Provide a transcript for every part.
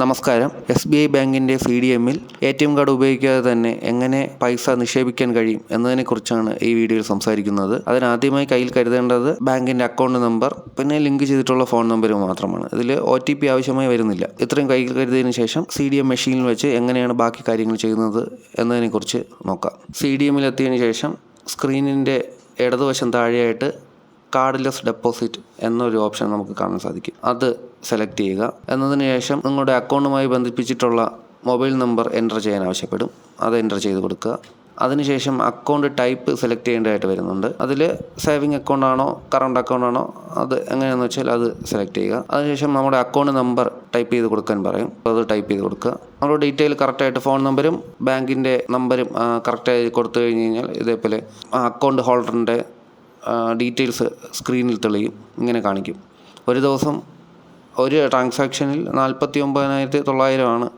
നമസ്കാരം. S B I ബാങ്കിന്റെ C D എമ്മിൽ എ ടി എം കാർഡ് ഉപയോഗിക്കാതെ തന്നെ എങ്ങനെ പൈസ നിക്ഷേപിക്കാൻ കഴിയും എന്നതിനെക്കുറിച്ചാണ് ഈ വീഡിയോയിൽ സംസാരിക്കുന്നത്. അതിനാദ്യമായി കയ്യിൽ കരുതേണ്ടത് ബാങ്കിന്റെ അക്കൗണ്ട് നമ്പർ പിന്നെ ലിങ്ക് ചെയ്തിട്ടുള്ള ഫോൺ നമ്പർ മാത്രമാണ്. ഇതിൽ ഒ ടി പി ആവശ്യമായി വരുന്നില്ല. ഇത്രയും കയ്യിൽ കരുതിയതിനു ശേഷം സി ഡി എം മെഷീനിൽ വെച്ച് എങ്ങനെയാണ് ബാക്കി കാര്യങ്ങൾ ചെയ്യുന്നത് എന്നതിനെക്കുറിച്ച് നോക്കാം. സി ഡി എമ്മിൽ എത്തിയതിനു ശേഷം സ്ക്രീനിന്റെ ഇടതുവശം താഴെയായിട്ട് കാർഡ്ലെസ് ഡെപ്പോസിറ്റ് എന്നൊരു ഓപ്ഷൻ നമുക്ക് കാണാൻ സാധിക്കും. അത് സെലക്ട് ചെയ്യുക. എന്നതിന് ശേഷം നിങ്ങളുടെ അക്കൗണ്ടുമായി ബന്ധിപ്പിച്ചിട്ടുള്ള മൊബൈൽ നമ്പർ എന്റർ ചെയ്യാൻ ആവശ്യപ്പെടും. അത് എന്റർ ചെയ്ത് കൊടുക്കുക. അതിനുശേഷം അക്കൗണ്ട് ടൈപ്പ് സെലക്ട് ചെയ്യേണ്ടതായിട്ട് വരുന്നുണ്ട്. അതിൽ സേവിങ് അക്കൗണ്ട് ആണോ കറണ്ട് അക്കൗണ്ട് ആണോ അത് എങ്ങനെയാണെന്ന് വെച്ചാൽ അത് സെലക്ട് ചെയ്യുക. അതിനുശേഷം നമ്മുടെ അക്കൗണ്ട് നമ്പർ ടൈപ്പ് ചെയ്ത് കൊടുക്കാൻ പറയും. അത് ടൈപ്പ് ചെയ്ത് കൊടുക്കുക. നമ്മുടെ ഡീറ്റെയിൽ കറക്റ്റായിട്ട് ഫോൺ നമ്പരും ബാങ്കിന്റെ നമ്പരും കറക്റ്റായി കൊടുത്തു കഴിഞ്ഞ് കഴിഞ്ഞാൽ ഇതേപോലെ അക്കൗണ്ട് ഹോൾഡറിന്റെ ഡീറ്റെയിൽസ് സ്ക്രീനിൽ തെളിയും. ഇങ്ങനെ കാണിക്കും. ഒരു ദിവസം ഒരു ട്രാൻസാക്ഷനിൽ നാൽപ്പത്തി ഒമ്പതിനായിരത്തി തൊള്ളായിരമാണ്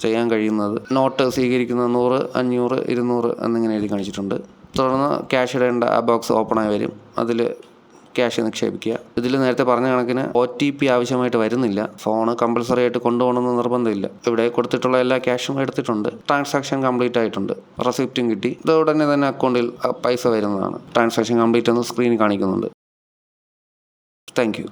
ചെയ്യാൻ കഴിയുന്നത്. നോട്ട് സ്വീകരിക്കുന്ന നൂറ് അഞ്ഞൂറ് ഇരുന്നൂറ് എന്നിങ്ങനെ എഴുതി കാണിച്ചിട്ടുണ്ട്. തുടർന്ന് ക്യാഷ് ഇടേണ്ട ആ ബോക്സ് ഓപ്പണായി വരും. അതിൽ ക്യാഷ് നിക്ഷേപിക്കുക. ഇതിൽ നേരത്തെ പറഞ്ഞ കണക്കിന് ഒ ടി പി ആവശ്യമായിട്ട് വരുന്നില്ല. ഫോൺ കമ്പൽസറി ആയിട്ട് കൊണ്ടുപോകണമെന്ന് നിർബന്ധമില്ല. ഇവിടെ കൊടുത്തിട്ടുള്ള എല്ലാ ക്യാഷും എടുത്തിട്ടുണ്ട്. ട്രാൻസാക്ഷൻ കംപ്ലീറ്റ് ആയിട്ടുണ്ട്. റെസിപ്റ്റും കിട്ടി. ഇത് ഉടനെ തന്നെ അക്കൗണ്ടിൽ പൈസ വരുന്നതാണ്. ട്രാൻസാക്ഷൻ കംപ്ലീറ്റ് എന്ന് സ്ക്രീനിൽ കാണിക്കുന്നുണ്ട്. താങ്ക്